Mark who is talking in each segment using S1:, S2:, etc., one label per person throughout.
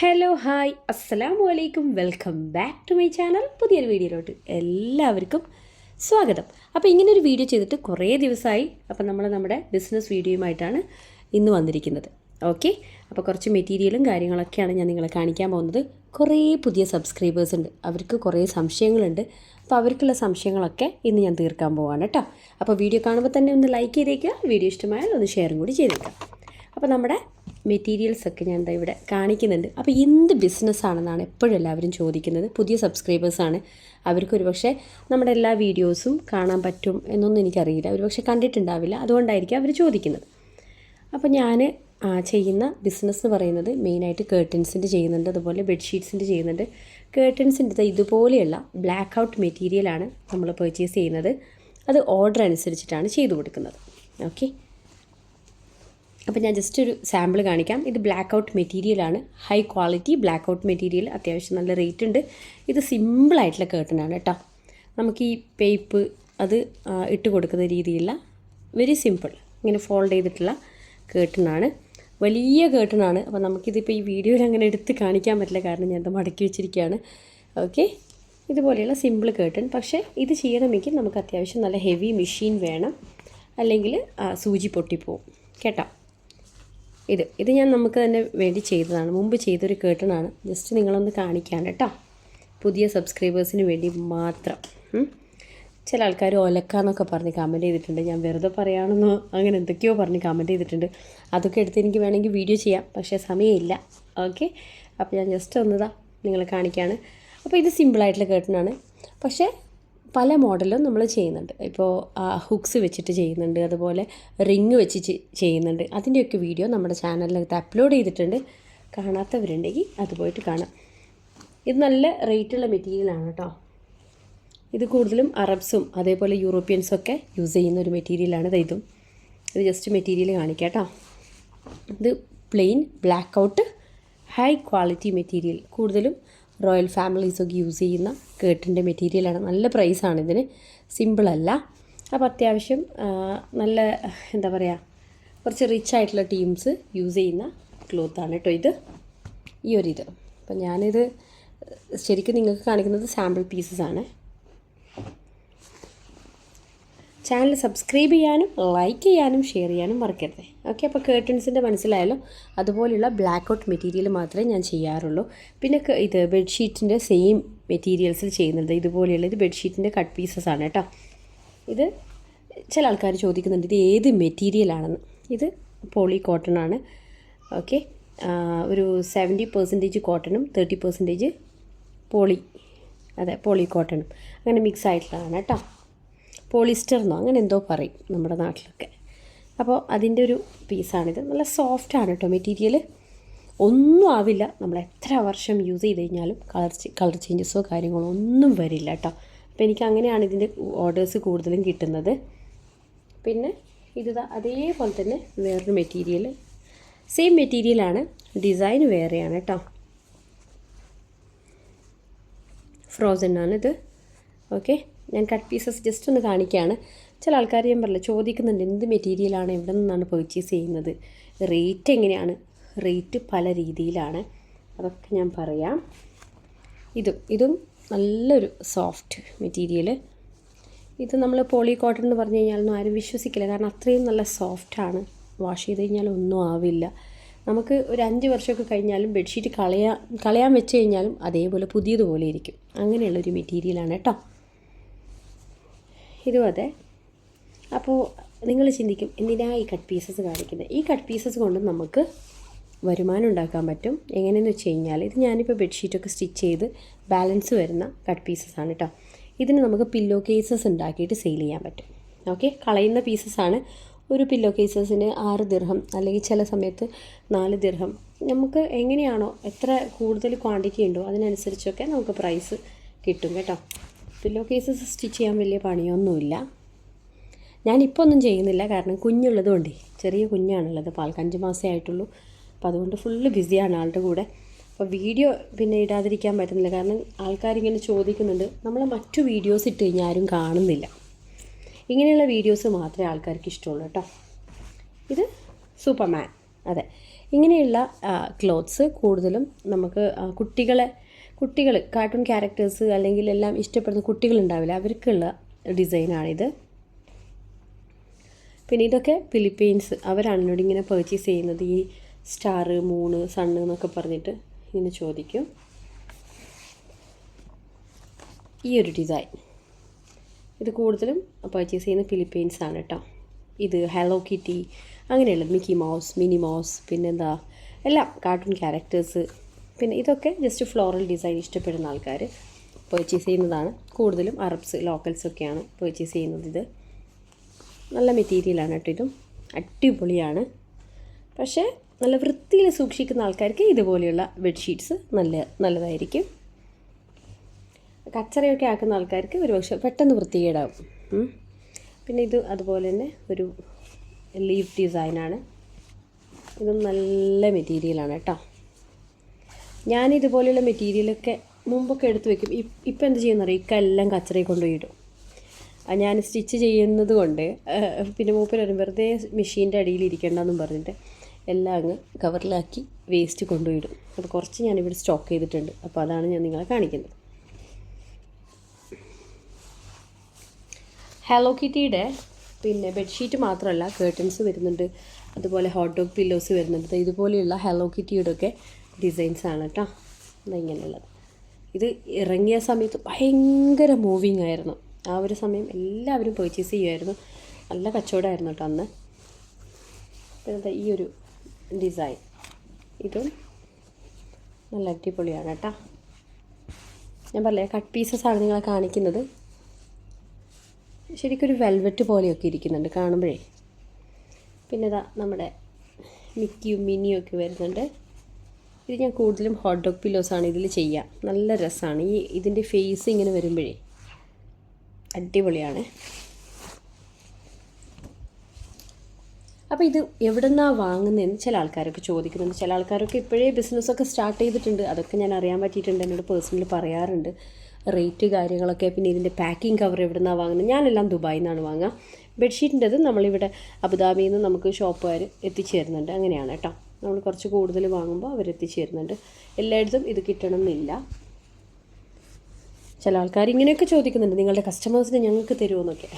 S1: Hello hi അസ്സലാമു അലൈക്കും. Welcome back to my channel. പുതിയൊരു വീഡിയോയിലോട്ട് എല്ലാവർക്കും സ്വാഗതം. അപ്പോൾ ഇങ്ങനെ ഒരു വീഡിയോ ചെയ്തിട്ട് കുറേ ദിവസമായി അപ്പോൾ നമ്മൾ നമ്മുടെ ബിസിനസ് വീഡിയോയുമായിട്ടാണ് ഇന്ന് വന്നിരിക്കുന്നത്. ഓക്കെ? അപ്പോൾ കുറച്ച് മെറ്റീരിയലും കാര്യങ്ങളൊക്കെയാണ് ഞാൻ നിങ്ങളെ കാണിക്കാൻ പോകുന്നത്. കുറേ പുതിയ സബ്സ്ക്രൈബേഴ്സ് ഉണ്ട്. അവർക്ക് കുറേ സംശയങ്ങളുണ്ട്. അപ്പോൾ അവർക്കുള്ള സംശയങ്ങളൊക്കെ ഇന്ന് ഞാൻ തീർക്കാൻ പോവാണ് കേട്ടോ. അപ്പോൾ വീഡിയോ കാണുമ്പോൾ തന്നെ ഒന്ന് ലൈക്ക് ചെയ്തേക്കുക. വീഡിയോ ഇഷ്ടമായാൽ ഒന്ന് ഷെയറും കൂടി ചെയ്തേക്കാം അപ്പോൾ നമ്മുടെ മെറ്റീരിയൽസ് ഒക്കെ ഞാൻ എന്താ ഇവിടെ കാണിക്കുന്നുണ്ട്. അപ്പോൾ എന്ത് ബിസിനസ്സാണെന്നാണ് എപ്പോഴും എല്ലാവരും ചോദിക്കുന്നത്. പുതിയ സബ്സ്ക്രൈബേഴ്സാണ് അവർക്ക് ഒരുപക്ഷെ നമ്മുടെ എല്ലാ വീഡിയോസും കാണാൻ പറ്റും എന്നൊന്നും എനിക്കറിയില്ല. ഒരുപക്ഷെ കണ്ടിട്ടുണ്ടാവില്ല. അതുകൊണ്ടായിരിക്കും അവർ ചോദിക്കുന്നത്. അപ്പോൾ ഞാൻ ചെയ്യുന്ന ബിസിനസ് എന്ന് പറയുന്നത് മെയിനായിട്ട് കേർട്ടൻസിന്റെ ചെയ്യുന്നുണ്ട്. അതുപോലെ ബെഡ്ഷീറ്റ്സിന്റെ ചെയ്യുന്നുണ്ട്. കേർട്ടൻസിന്റെ ഇതുപോലെയുള്ള ബ്ലാക്ക് ഔട്ട് മെറ്റീരിയലാണ് നമ്മൾ പർച്ചേസ് ചെയ്യുന്നത്. അത് ഓർഡർ അനുസരിച്ചിട്ടാണ് ചെയ്തു കൊടുക്കുന്നത്. ഓക്കെ അപ്പോൾ ഞാൻ ജസ്റ്റ് ഒരു സാമ്പിൾ കാണിക്കാം. ഇത് ബ്ലാക്ക് ഔട്ട് മെറ്റീരിയലാണ് high quality black out material അത്യാവശ്യം നല്ല റേറ്റ് ഉണ്ട്. ഇത് സിമ്പിളായിട്ടുള്ള കേട്ടനാണ് കേട്ടോ. നമുക്ക് ഈ പേപ്പ് അത് ഇട്ട് കൊടുക്കുന്ന രീതിയിലുള്ള വെരി സിമ്പിൾ ഇങ്ങനെ ഫോൾഡ് ചെയ്തിട്ടുള്ള കേട്ടനാണ് വലിയ കേട്ടനാണ് അപ്പോൾ നമുക്കിതിപ്പോൾ ഈ വീഡിയോയിൽ അങ്ങനെ എടുത്ത് കാണിക്കാൻ പറ്റില്ല. കാരണം ഞാൻ മടക്കി വെച്ചിരിക്കുകയാണ്. ഓക്കെ ഇതുപോലെയുള്ള സിമ്പിൾ കേട്ടൺ പക്ഷേ ഇത് ചെയ്യണമെങ്കിൽ നമുക്ക് അത്യാവശ്യം നല്ല ഹെവി മെഷീൻ വേണം. അല്ലെങ്കിൽ സൂചി പൊട്ടിപ്പോവും. കേട്ടോ? ഇത് ഇത് ഞാൻ നമുക്ക് തന്നെ വേണ്ടി ചെയ്തതാണ്. മുമ്പ് ചെയ്തൊരു കേട്ടണാണ് ജസ്റ്റ് നിങ്ങളൊന്ന് കാണിക്കാൻ കേട്ടോ. പുതിയ സബ്സ്ക്രൈബേഴ്സിന് വേണ്ടി മാത്രം. ചില ആൾക്കാർ ഒലക്കാന്നൊക്കെ പറഞ്ഞ് കമന്റ് ചെയ്തിട്ടുണ്ട്. ഞാൻ വെറുതെ പറയുകയാണെന്നോ അങ്ങനെ എന്തൊക്കെയോ പറഞ്ഞ് കമന്റ് ചെയ്തിട്ടുണ്ട്. അതൊക്കെ എടുത്ത് എനിക്ക് വേണമെങ്കിൽ വീഡിയോ ചെയ്യാം. പക്ഷേ സമയമില്ല. ഓക്കെ അപ്പോൾ ഞാൻ ജസ്റ്റ് ഒന്നതാ നിങ്ങളെ കാണിക്കുകയാണ് അപ്പോൾ ഇത് സിമ്പിളായിട്ടുള്ള കേട്ടനാണ്. പക്ഷേ പല മോഡലും നമ്മൾ ചെയ്യുന്നുണ്ട്. ഇപ്പോൾ ഹുക്സ് വെച്ചിട്ട് ചെയ്യുന്നുണ്ട്. അതുപോലെ റിങ് വെച്ച് ചെയ്യുന്നുണ്ട്. അതിന്റെയൊക്കെ വീഡിയോ നമ്മുടെ ചാനലിനകത്ത് അപ്ലോഡ് ചെയ്തിട്ടുണ്ട്. കാണാത്തവരുണ്ടെങ്കിൽ അത് പോയിട്ട് കാണാം. ഇത് നല്ല റേറ്റുള്ള മെറ്റീരിയലാണ് കേട്ടോ. ഇത് കൂടുതലും അറബ്സും അതേപോലെ യൂറോപ്യൻസും ഒക്കെ യൂസ് ചെയ്യുന്ന ഒരു മെറ്റീരിയലാണ് ഇത്. ഇതും ജസ്റ്റ് മെറ്റീരിയൽ കാണിക്കാം കേട്ടോ. ഇത് plain black out high quality material. കൂടുതലും റോയൽ ഫാമിലീസൊക്കെ യൂസ് ചെയ്യുന്ന കേട്ടിന്റെ മെറ്റീരിയലാണ്. നല്ല പ്രൈസാണ് ഇതിന്. സിമ്പിളല്ല അപ്പോൾ അത്യാവശ്യം നല്ല എന്താ പറയുക കുറച്ച് റിച്ച് ആയിട്ടുള്ള ടീംസ് യൂസ് ചെയ്യുന്ന ക്ലോത്താണ് കേട്ടോ ഇത്. ഈ ഒരു ഇത് അപ്പം ഞാനിത് ശരിക്കും നിങ്ങൾക്ക് കാണിക്കുന്നത് സാമ്പിൾ പീസസ് ആണ്. ചാനൽ സബ്സ്ക്രൈബ് ചെയ്യാനും ലൈക്ക് ചെയ്യാനും ഷെയർ ചെയ്യാനും മറക്കരുത്. ഓക്കെ അപ്പോൾ കേർട്ടൻസിന്റെ മനസ്സിലായാലും അതുപോലെയുള്ള ബ്ലാക്ക് ഔട്ട് മെറ്റീരിയൽ മാത്രമേ ഞാൻ ചെയ്യാറുള്ളൂ. പിന്നെ ഇത് ബെഡ്ഷീറ്റിന്റെ സെയിം മെറ്റീരിയൽസിൽ ചെയ്യുന്നുണ്ട് ഇതുപോലെയുള്ള ഇത് ബെഡ്ഷീറ്റിന്റെ കട്ട് പീസസ് ആണ് കേട്ടോ. ഇത് ചില ആൾക്കാർ ചോദിക്കുന്നുണ്ട് ഇത് ഏത് മെറ്റീരിയലാണെന്ന് ഇത് പോളി കോട്ടൺ ആണ്. ഓക്കെ ഒരു സെവന്റി പെർസെന്റേജ് കോട്ടണും തേർട്ടി പെർസെന്റേജ് പോളി അതെ പോളി കോട്ടണും അങ്ങനെ മിക്സ് ആയിട്ടുള്ളതാണ് കേട്ടോ. പോളിസ്റ്റർ എന്നോ അങ്ങനെ എന്തോ പറയും നമ്മുടെ നാട്ടിലൊക്കെ. അപ്പോൾ അതിന്റെ ഒരു പീസാണിത്. നല്ല സോഫ്റ്റ് ആണ് കേട്ടോ മെറ്റീരിയൽ ഒന്നും ആവില്ല. നമ്മൾ എത്ര വർഷം യൂസ് ചെയ്ത് കഴിഞ്ഞാലും കളർ കളർ ചേഞ്ചസോ കാര്യങ്ങളോ ഒന്നും വരില്ല കേട്ടോ. അപ്പോൾ എനിക്ക് അങ്ങനെയാണ് ഇതിന്റെ ഓർഡേഴ്സ് കൂടുതലും കിട്ടുന്നത്. പിന്നെ ഇത് അതേപോലെ തന്നെ വേറൊരു മെറ്റീരിയൽ സെയിം മെറ്റീരിയലാണ്. ഡിസൈൻ വേറെയാണ് കേട്ടോ. ഫ്രോസൺ ആണ് ഇത് ഓക്കെ. ഞാൻ കട്ട് പീസസ് ജസ്റ്റ് ഒന്ന് കാണിക്കുകയാണ് ചില ആൾക്കാർ ഞാൻ പറഞ്ഞില്ല ചോദിക്കുന്നുണ്ട് എന്ത് മെറ്റീരിയലാണ് എവിടെ നിന്നാണ് പർച്ചേസ് ചെയ്യുന്നത്. റേറ്റ് എങ്ങനെയാണ്? റേറ്റ് പല രീതിയിലാണ്. അതൊക്കെ ഞാൻ പറയാം. ഇതും ഇതും നല്ലൊരു സോഫ്റ്റ് മെറ്റീരിയൽ ഇത് നമ്മൾ പോളി കോട്ടൺ എന്ന് പറഞ്ഞു കഴിഞ്ഞാലൊന്നും ആരും വിശ്വസിക്കില്ല. കാരണം അത്രയും നല്ല സോഫ്റ്റാണ് വാഷ് ചെയ്ത് കഴിഞ്ഞാൽ ഒന്നും ആവില്ല. നമുക്ക് ഒരു അഞ്ച് വർഷമൊക്കെ കഴിഞ്ഞാലും ബെഡ്ഷീറ്റ് കളയാ കളയാൻ വെച്ച് കഴിഞ്ഞാലും അതേപോലെ പുതിയതുപോലെ ഇരിക്കും. അങ്ങനെയുള്ളൊരു മെറ്റീരിയലാണ് കേട്ടോ. ഇതും അതെ അപ്പോൾ നിങ്ങൾ ചിന്തിക്കും എന്തിനാ ഈ കട്ട് പീസസ് കാണിക്കുന്നത് ഈ കട്ട് പീസസ് കൊണ്ട് നമുക്ക് വരുമാനം ഉണ്ടാക്കാൻ പറ്റും. എങ്ങനെയെന്ന് വെച്ച് കഴിഞ്ഞാൽ ഇത് ഞാനിപ്പോൾ ബെഡ്ഷീറ്റൊക്കെ സ്റ്റിച്ച് ചെയ്ത് ബാലൻസ് വരുന്ന കട്ട് പീസസ് ആണ് കേട്ടോ ഇതിന് നമുക്ക് പില്ലോ കേസസ് ഉണ്ടാക്കിയിട്ട് സെയിൽ ചെയ്യാൻ പറ്റും. ഓക്കെ കളയുന്ന പീസസ് ആണ്. ഒരു പില്ലോ കേസസിന് ആറ് ദിർഹം അല്ലെങ്കിൽ ചില സമയത്ത് നാല് ദിർഹം നമുക്ക് എങ്ങനെയാണോ എത്ര കൂടുതൽ ക്വാണ്ടിറ്റി ഉണ്ടോ അതിനനുസരിച്ചൊക്കെ നമുക്ക് പ്രൈസ് കിട്ടും കേട്ടോ. പില്ലോ കേസസ് സ്റ്റിച്ച് ചെയ്യാൻ വലിയ പണിയൊന്നുമില്ല. ഞാനിപ്പോൾ ഒന്നും ചെയ്യുന്നില്ല. കാരണം കുഞ്ഞുള്ളത് കൊണ്ടേ ചെറിയ കുഞ്ഞാണുള്ളത്. പാൽക്ക് അഞ്ച് മാസമേ ആയിട്ടുള്ളൂ. അപ്പോൾ അതുകൊണ്ട് ഫുള്ള് ബിസിയാണ് ആളുടെ കൂടെ. അപ്പോൾ വീഡിയോ പിന്നെ ഇടാതിരിക്കാൻ പറ്റുന്നില്ല. കാരണം ആൾക്കാരിങ്ങനെ ചോദിക്കുന്നുണ്ട്. നമ്മൾ മറ്റു വീഡിയോസ് ഇട്ട് കഴിഞ്ഞാൽ ആരും കാണുന്നില്ല. ഇങ്ങനെയുള്ള വീഡിയോസ് മാത്രമേ ആൾക്കാർക്ക് ഇഷ്ടമുള്ളൂ കേട്ടോ. ഇത് സൂപ്പർമാൻ അതെ. ഇങ്ങനെയുള്ള ക്ലോത്ത്സ് കൂടുതലും നമുക്ക് കുട്ടികളെ കുട്ടികൾ കാർട്ടൂൺ ക്യാരക്ടേഴ്സ് അല്ലെങ്കിൽ എല്ലാം ഇഷ്ടപ്പെടുന്ന കുട്ടികളുണ്ടാവില്ല. അവർക്കുള്ള ഡിസൈനാണിത് പിന്നെ ഇതൊക്കെ ഫിലിപ്പീൻസ് അവരാണ് എന്നോട് ഇങ്ങനെ പർച്ചേസ് ചെയ്യുന്നത്. ഈ സ്റ്റാർ മൂണ് സണ്ണ് എന്നൊക്കെ പറഞ്ഞിട്ട് ഇങ്ങനെ ചോദിക്കും. ഈ ഒരു ഡിസൈൻ ഇത് കൂടുതലും പർച്ചേസ് ചെയ്യുന്ന ഫിലിപ്പീൻസ് ആണ് കേട്ടോ. ഇത് ഹലോ കിറ്റി അങ്ങനെയുള്ളത് മിക്കി മൗസ് മിനി മൗസ് പിന്നെന്താ എല്ലാം കാർട്ടൂൺ ക്യാരക്ടേഴ്സ് പിന്നെ ഇതൊക്കെ ജസ്റ്റ് ഫ്ലോറൽ ഡിസൈൻ ഇഷ്ടപ്പെടുന്ന ആൾക്കാർ പർച്ചേസ് ചെയ്യുന്നതാണ്. കൂടുതലും അറബ്സ് ലോക്കൽസൊക്കെയാണ് പർച്ചേസ് ചെയ്യുന്നത് ഇത്. നല്ല മെറ്റീരിയലാണ് കേട്ടോ ഇതും. അടിപൊളിയാണ്. പക്ഷേ നല്ല വൃത്തിയിൽ സൂക്ഷിക്കുന്ന ആൾക്കാർക്ക് ഇതുപോലെയുള്ള ബെഡ്ഷീറ്റ്സ് നല്ല നല്ലതായിരിക്കും. കച്ചറയൊക്കെ ആക്കുന്ന ആൾക്കാർക്ക് ഒരു പക്ഷേ പെട്ടെന്ന് വൃത്തികേടാവും. പിന്നെ ഇത് അതുപോലെ തന്നെ ഒരു ലീഫ് ഡിസൈനാണ് ഇതും നല്ല മെറ്റീരിയലാണ് കേട്ടോ. ഞാൻ ഇതുപോലെയുള്ള മെറ്റീരിയലൊക്കെ മുമ്പൊക്കെ എടുത്ത് വെക്കും. ഇപ്പം എന്ത് ചെയ്യുന്നറിയാം? ഇക്കെല്ലാം കച്ചറയിൽ കൊണ്ടുപോയി ഇടും ഞാൻ സ്റ്റിച്ച് ചെയ്യുന്നത് കൊണ്ട് പിന്നെ മൂപ്പർ വരും വെറുതെ മെഷീന്റെ അടിയിൽ ഇരിക്കേണ്ടെന്നും പറഞ്ഞിട്ട് എല്ലാം അങ്ങ് കവറിലാക്കി വേസ്റ്റ് കൊണ്ടുപോയിടും. അപ്പോൾ കുറച്ച് ഞാനിവിടെ സ്റ്റോക്ക് ചെയ്തിട്ടുണ്ട്. അപ്പോൾ അതാണ് ഞാൻ നിങ്ങളെ കാണിക്കുന്നത്. ഹലോ കിറ്റിയുടെ പിന്നെ ബെഡ്ഷീറ്റ് മാത്രമല്ല കേർട്ടൻസ് വരുന്നുണ്ട്. അതുപോലെ ഹോട്ട് ഡോഗ് പില്ലോസ് വരുന്നുണ്ട്. ഇതുപോലെയുള്ള ഹലോ കിറ്റിയുടെ ഒക്കെ ഡിസൈൻസ് ആണ് കേട്ടോ. ഇങ്ങനെയുള്ളത്. ഇത് ഇറങ്ങിയ സമയത്ത് ഭയങ്കര മൂവിങ് ആയിരുന്നു. ആ ഒരു സമയം എല്ലാവരും പർച്ചേസ് ചെയ്യുമായിരുന്നു നല്ല കച്ചവടമായിരുന്നു കേട്ടോ അന്ന്. പിന്നെന്താ ഈ ഒരു ഡിസൈൻ ഇതും നല്ല അടിപൊളിയാണ് കേട്ടോ. ഞാൻ പറഞ്ഞേ കട്ട് പീസസ് ആണ് നിങ്ങളെ കാണിക്കുന്നത്. ശരിക്കൊരു വെൽവെറ്റ് പോലെയൊക്കെ ഇരിക്കുന്നുണ്ട് കാണുമ്പോഴേ. പിന്നെ ഇതാ നമ്മുടെ മിക്കിയും മിനിയും ഒക്കെ വരുന്നുണ്ട്. ഇത് ഞാൻ കൂടുതലും ഹോട്ട് ഡോഗ് ആണ് ഇതിൽ ചെയ്യുക നല്ല രസമാണ് ഈ ഇതിന്റെ ഫേസ് ഇങ്ങനെ വരുമ്പോഴേ അടിപൊളിയാണ്. അപ്പോൾ ഇത് എവിടെ നിന്നാണ് വാങ്ങുന്നതെന്ന് ചില ആൾക്കാരൊക്കെ ചോദിക്കുന്നുണ്ട്. ചില ആൾക്കാരൊക്കെ ഇപ്പോഴേ ബിസിനസ്സൊക്കെ സ്റ്റാർട്ട് ചെയ്തിട്ടുണ്ട്. അതൊക്കെ ഞാൻ അറിയാൻ പറ്റിയിട്ടുണ്ട്. എന്നോട് പേഴ്സണലി പറയാറുണ്ട്. റേറ്റ് കാര്യങ്ങളൊക്കെ പിന്നെ ഇതിന്റെ പാക്കിംഗ് കവർ എവിടെ നിന്നാണ് വാങ്ങുന്നത് ഞാനെല്ലാം ദുബായിൽ നിന്നാണ് വാങ്ങുക ബെഡ്ഷീറ്റിന്റെത് നമ്മളിവിടെ അബുദാബിയിൽ നിന്ന് നമുക്ക് ഷോപ്പുകാർ എത്തിച്ചു തരുന്നുണ്ട് അങ്ങനെയാണ് കേട്ടോ. നമ്മൾ കുറച്ച് കൂടുതൽ വാങ്ങുമ്പോൾ തരുന്നുണ്ട് എല്ലായിടത്തും ഇത് കിട്ടണം എന്നില്ല ചില ആൾക്കാർ ഇങ്ങനെയൊക്കെ ചോദിക്കുന്നുണ്ട്. നിങ്ങളുടെ കസ്റ്റമേഴ്സിന് ഞങ്ങൾക്ക് തരുമോന്നൊക്കെ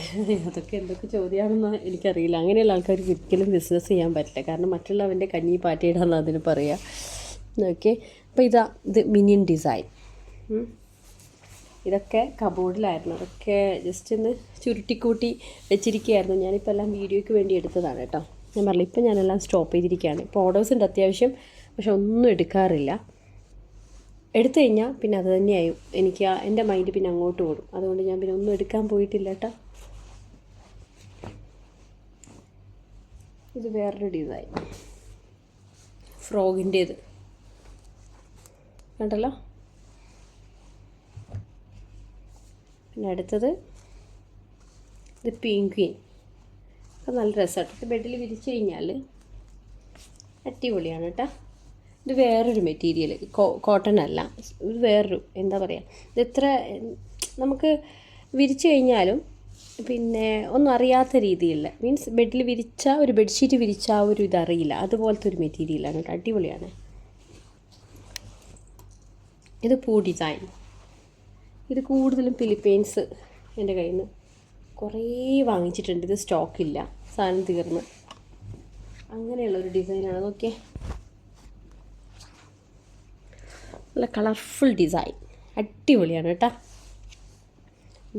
S1: അതൊക്കെ എന്തൊക്കെ ചോദ്യമാണെന്ന് എനിക്കറിയില്ല. അങ്ങനെയുള്ള ആൾക്കാർക്ക് ഒരിക്കലും ബിസിനസ് ചെയ്യാൻ പറ്റില്ല. കാരണം മറ്റുള്ളവന്റെ കഞ്ഞി പാറ്റയിടാന്ന് അതിന് പറയുക ഓക്കെ. അപ്പോൾ ഇതാ ഇത് മിനിയൻ ഡിസൈൻ ഇതൊക്കെ കബോർഡിലായിരുന്നു അതൊക്കെ ജസ്റ്റ് ഒന്ന് ചുരുട്ടിക്കൂട്ടി വെച്ചിരിക്കുകയായിരുന്നു. ഞാനിപ്പോൾ എല്ലാം വീഡിയോയ്ക്ക് വേണ്ടി എടുത്തതാണ് കേട്ടോ. ഞാൻ പറഞ്ഞു ഇപ്പം ഞാനെല്ലാം സ്റ്റോപ്പ് ചെയ്തിരിക്കുകയാണ്. ഇപ്പോൾ ഓർഡേഴ്സ് ഉണ്ട് അത്യാവശ്യം പക്ഷെ ഒന്നും എടുക്കാറില്ല. എടുത്തു കഴിഞ്ഞാൽ പിന്നെ അത് തന്നെയായും. എനിക്ക് എന്റെ മൈൻഡ് പിന്നെ അങ്ങോട്ട് ഓടും. അതുകൊണ്ട് ഞാൻ പിന്നെ ഒന്നും എടുക്കാൻ പോയിട്ടില്ല കേട്ടോ. ഇത് വേറൊരു ഡിസൈൻ ഫ്രോഗിന്റേത്. കണ്ടല്ലോ? പിന്നെ അടുത്തത് ഇത് പിങ്ക്വിൻ അത് നല്ല രസമായിട്ട് ഇത് ബെഡിൽ വിരിച്ചു കഴിഞ്ഞാൽ അടിപൊളിയാണ് കേട്ടോ ഇത് വേറൊരു മെറ്റീരിയൽ കോട്ടൺ അല്ല. ഇത് വേറൊരു എന്താ പറയുക ഇത് എത്ര നമുക്ക് വിരിച്ചു കഴിഞ്ഞാലും പിന്നെ ഒന്നും അറിയാത്ത രീതിയിലുള്ള മീൻസ് ബെഡിൽ വിരിച്ച ഒരു ബെഡ്ഷീറ്റ് വിരിച്ച ആ ഒരു ഇതറിയില്ല അതുപോലത്തെ ഒരു മെറ്റീരിയലാണ് കേട്ടോ അടിപൊളിയാണ്. ഇത് പൂ ഡിസൈൻ. ഇത് കൂടുതലും ഫിലിപ്പീൻസ് എന്റെ കയ്യിൽ നിന്ന് കുറേ വാങ്ങിച്ചിട്ടുണ്ട്. ഇത് സ്റ്റോക്കില്ല. സാധനം തീർന്ന്. അങ്ങനെയുള്ളൊരു ഡിസൈനാണ് അതൊക്കെ നല്ല കളർഫുൾ ഡിസൈൻ അടിപൊളിയാണ് കേട്ടോ.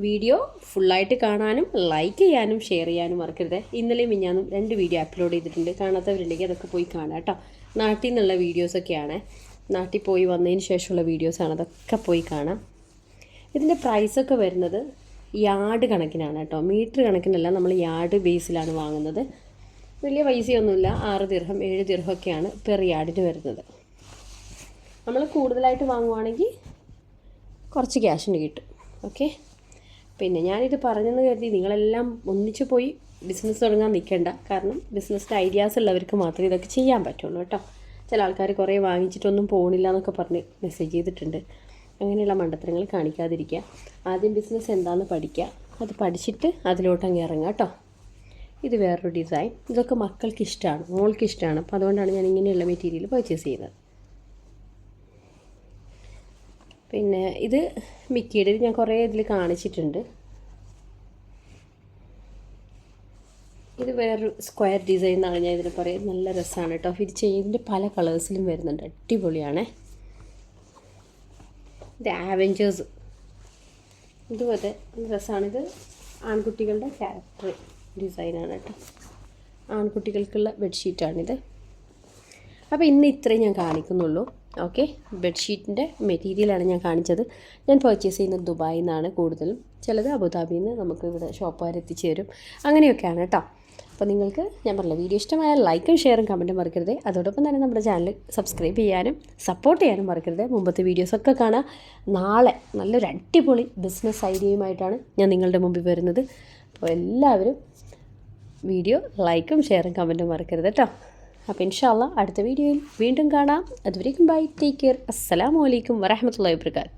S1: വീഡിയോ ഫുള്ളായിട്ട് കാണാനും ലൈക്ക് ചെയ്യാനും ഷെയർ ചെയ്യാനും മറക്കരുത്. ഇന്നലെയും മിഞ്ഞാന്നും രണ്ട് വീഡിയോ അപ്ലോഡ് ചെയ്തിട്ടുണ്ട്. കാണാത്തവരുണ്ടെങ്കിൽ അതൊക്കെ പോയി കാണാം കേട്ടോ. നാട്ടിൽ നിന്നുള്ള വീഡിയോസൊക്കെയാണ് നാട്ടിൽ പോയി വന്നതിന് ശേഷമുള്ള വീഡിയോസാണ് അതൊക്കെ പോയി കാണാം. ഇതിന്റെ പ്രൈസൊക്കെ വരുന്നത് യാർഡ് കണക്കിനാണ് കേട്ടോ. മീറ്റർ കണക്കിനല്ല നമ്മൾ യാർഡ് ബേസിലാണ് വാങ്ങുന്നത്. വലിയ പൈസയൊന്നുമില്ല. ആറ് ദീർഘം ഏഴ് ദീർഘമൊക്കെയാണ് പെർ യാർഡിന് വരുന്നത്. നമ്മൾ കൂടുതലായിട്ട് വാങ്ങുവാണെങ്കിൽ കുറച്ച് ക്യാഷിന് കിട്ടും. ഓക്കെ? പിന്നെ ഞാനിത് പറഞ്ഞെന്ന് കരുതി നിങ്ങളെല്ലാം ഒന്നിച്ചു പോയി ബിസിനസ് തുടങ്ങാൻ നിൽക്കേണ്ട. കാരണം ബിസിനസ്സിന്റെ ഐഡിയാസ് ഉള്ളവർക്ക് മാത്രമേ ഇതൊക്കെ ചെയ്യാൻ പറ്റുള്ളൂ കേട്ടോ. ചില ആൾക്കാർ കുറേ വാങ്ങിച്ചിട്ടൊന്നും പോകണില്ല എന്നൊക്കെ പറഞ്ഞ് മെസ്സേജ് ചെയ്തിട്ടുണ്ട്. അങ്ങനെയുള്ള മണ്ടത്തരങ്ങൾ കാണിക്കാതിരിക്കുക. ആദ്യം ബിസിനസ് എന്താണെന്ന് പഠിക്കുക. അത് പഠിച്ചിട്ട് അതിലോട്ട് അങ്ങ് ഇറങ്ങുക കേട്ടോ. ഇത് വേറൊരു ഡിസൈൻ ഇതൊക്കെ മക്കൾക്ക് ഇഷ്ടമാണ് മോൾക്ക് ഇഷ്ടമാണ് അപ്പോൾ അതുകൊണ്ടാണ് ഞാൻ ഇങ്ങനെയുള്ള മെറ്റീരിയൽ പർച്ചേസ് ചെയ്യുന്നത്. പിന്നെ ഇത് മിക്കിയുടെ ഞാൻ കുറേ ഇതിൽ കാണിച്ചിട്ടുണ്ട്. ഇത് വേറൊരു സ്ക്വയർ ഡിസൈൻ എന്നാണ് ഞാൻ ഇതിന് പറയുന്നത്. നല്ല രസമാണ് കേട്ടോ. ഇത് ചെയ്യുന്നതിന്റെ പല കളേഴ്സിലും വരുന്നുണ്ട്. അടിപൊളിയാണേ. ഇത് ആവഞ്ചേഴ്സ്. ഇതുപോലെ ഡ്രസ്സാണിത് ആൺകുട്ടികളുടെ ക്യാരക്ടർ ഡിസൈനാണ് കേട്ടോ. ആൺകുട്ടികൾക്കുള്ള ബെഡ്ഷീറ്റാണിത് അപ്പോൾ ഇന്ന് ഇത്രയും ഞാൻ കാണിക്കുന്നുള്ളൂ. ഓക്കെ ബെഡ്ഷീറ്റിന്റെ മെറ്റീരിയലാണ് ഞാൻ കാണിച്ചത്. ഞാൻ പർച്ചേസ് ചെയ്യുന്നത് ദുബായിൽ നിന്നാണ് കൂടുതലും. ചിലത് അബുദാബിയിൽ നിന്ന് നമുക്ക് ഇവിടെ ഷോപ്പുകാർ എത്തിച്ചു തരും അങ്ങനെയൊക്കെയാണ് കേട്ടോ. അപ്പോൾ നിങ്ങൾക്ക് ഞാൻ പറഞ്ഞ വീഡിയോ ഇഷ്ടമായ ലൈക്കും ഷെയറും കമന്റും മറക്കരുത്. അതോടൊപ്പം തന്നെ നമ്മുടെ ചാനൽ സബ്സ്ക്രൈബ് ചെയ്യാനും സപ്പോർട്ട് ചെയ്യാനും മറക്കരുത്. മുമ്പത്തെ വീഡിയോസൊക്കെ കാണാം. നാളെ നല്ലൊരു അടിപൊളി ബിസിനസ് ഐഡിയയുമായിട്ടാണ് ഞാൻ നിങ്ങളുടെ മുമ്പിൽ വരുന്നത്. അപ്പോൾ എല്ലാവരും വീഡിയോ ലൈക്കും ഷെയറും കമന്റും മറക്കരുത് കേട്ടോ. അപ്പോൾ ഇൻഷാല്ല അടുത്ത വീഡിയോയിൽ വീണ്ടും കാണാം. അതുവരേക്കും ബൈ ടേക്ക് കെയർ അസ്സലാമു അലൈക്കും വരഹമത്തല്ലാ വാബർക്കാത്ത്